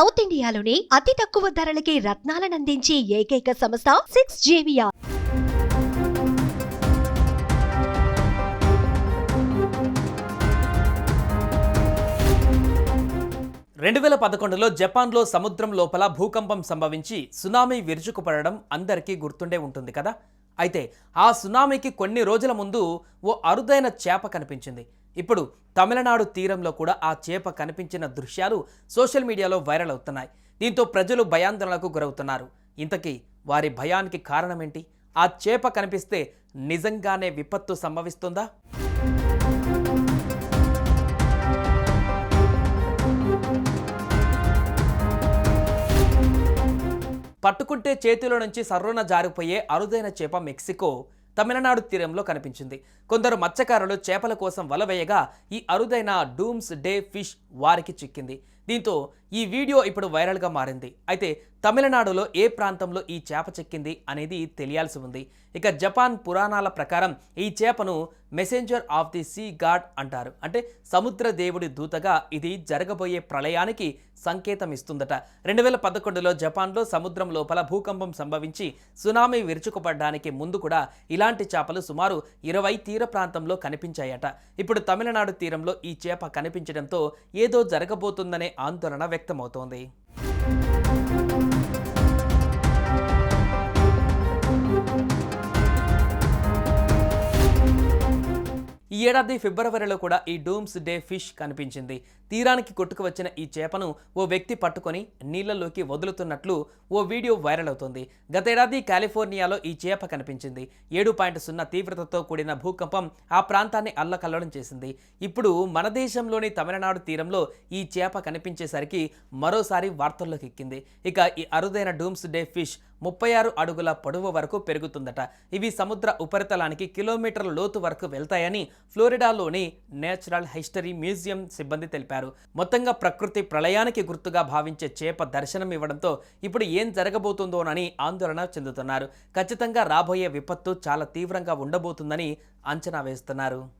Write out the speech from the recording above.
South ఇండియాలోని అతి తక్కువ ధరలకి రత్నాలనందించే ఏకైక సంస్థ సిక్స్ జేవియా రెండు వేల పదకొండులో జపాన్లో సముద్రం లోపల భూకంపం సంభవించి సునామీ విరుచుకుపడడం అందరికీ గుర్తుండే ఉంటుంది కదా? అయితే ఆ సునామీకి కొన్ని రోజుల ముందు ఓ అరుదైన చేప కనిపించింది. ఇప్పుడు తమిళనాడు తీరంలో కూడా ఆ చేప కనిపించిన దృశ్యాలు సోషల్ మీడియాలో వైరల్ అవుతున్నాయి. దీంతో ప్రజలు భయాందోళనకు గురవుతున్నారు. ఇంతకీ వారి భయానికి కారణమేంటి? ఆ చేప కనిపిస్తే నిజంగానే విపత్తు సంభవిస్తుందా? పట్టుకుంటే చేతిలో నుంచి సర్రున జారిపోయే అరుదైన చేప మెక్సికో తమిళనాడు తీరంలో కనిపించింది. కొందరు మత్స్యకారులు చేపల కోసం వల వేయగా ఈ అరుదైన డూమ్స్ డే ఫిష్ వారికి చిక్కింది. దీంతో ఈ వీడియో ఇప్పుడు వైరల్గా మారింది. అయితే తమిళనాడులో ఏ ప్రాంతంలో ఈ చేప చిక్కింది అనేది తెలియాల్సి ఉంది. ఇక జపాన్ పురాణాల ప్రకారం ఈ చేపను messenger of the sea god అంటారు. అంటే సముద్ర దేవుడి దూతగా ఇది జరగబోయే ప్రళయానికి సంకేతం ఇస్తుందట. రెండు వేల పదకొండులో జపాన్లో సముద్రం లోపల భూకంపం సంభవించి సునామీ విరుచుకుపడడానికి ముందు కూడా ఇలాంటి చేపలు సుమారు ఇరవై తీర తీర ప్రాంతంలో కనిపించాయట. ఇప్పుడు తమిళనాడు తీరంలో ఈ చేప కనిపించడంతో ఏదో జరగబోతుందనే ఆందోళన వ్యక్తమవుతోంది. ఏడాది ఫిబ్రవరిలో కూడా ఈ డూమ్స్ డే ఫిష్ కనిపించింది. తీరానికి కొట్టుకు వచ్చిన ఈ చేపను ఓ వ్యక్తి పట్టుకొని నీళ్ళలోకి వదులుతున్నట్లు ఓ వీడియో వైరల్ అవుతోంది. గతేడాది కాలిఫోర్నియాలో ఈ చేప కనిపించింది. ఏడు పాయింట్ సున్నా తీవ్రతతో కూడిన భూకంపం ఆ ప్రాంతాన్ని అల్లకల్లడం చేసింది. ఇప్పుడు మన దేశంలోని తమిళనాడు తీరంలో ఈ చేప కనిపించేసరికి మరోసారి వార్తల్లోకి ఎక్కింది. ఇక ఈ అరుదైన డూమ్స్ డే ఫిష్ ముప్పై ఆరు అడుగుల పొడవు వరకు పెరుగుతుందట. ఇవి సముద్ర ఉపరితలానికి కిలోమీటర్ల లోతు వరకు వెళ్తాయని ఫ్లోరిడాలోని నేచురల్ హిస్టరీ మ్యూజియం సిబ్బంది తెలిపారు. మొత్తంగా ప్రకృతి ప్రళయానికి గుర్తుగా భావించే చేప దర్శనం ఇవ్వడంతో ఇప్పుడు ఏం జరగబోతుందోనని ఆందోళన చెందుతున్నారు. ఖచ్చితంగా రాబోయే విపత్తు చాలా తీవ్రంగా ఉండబోతుందని అంచనా వేస్తున్నారు.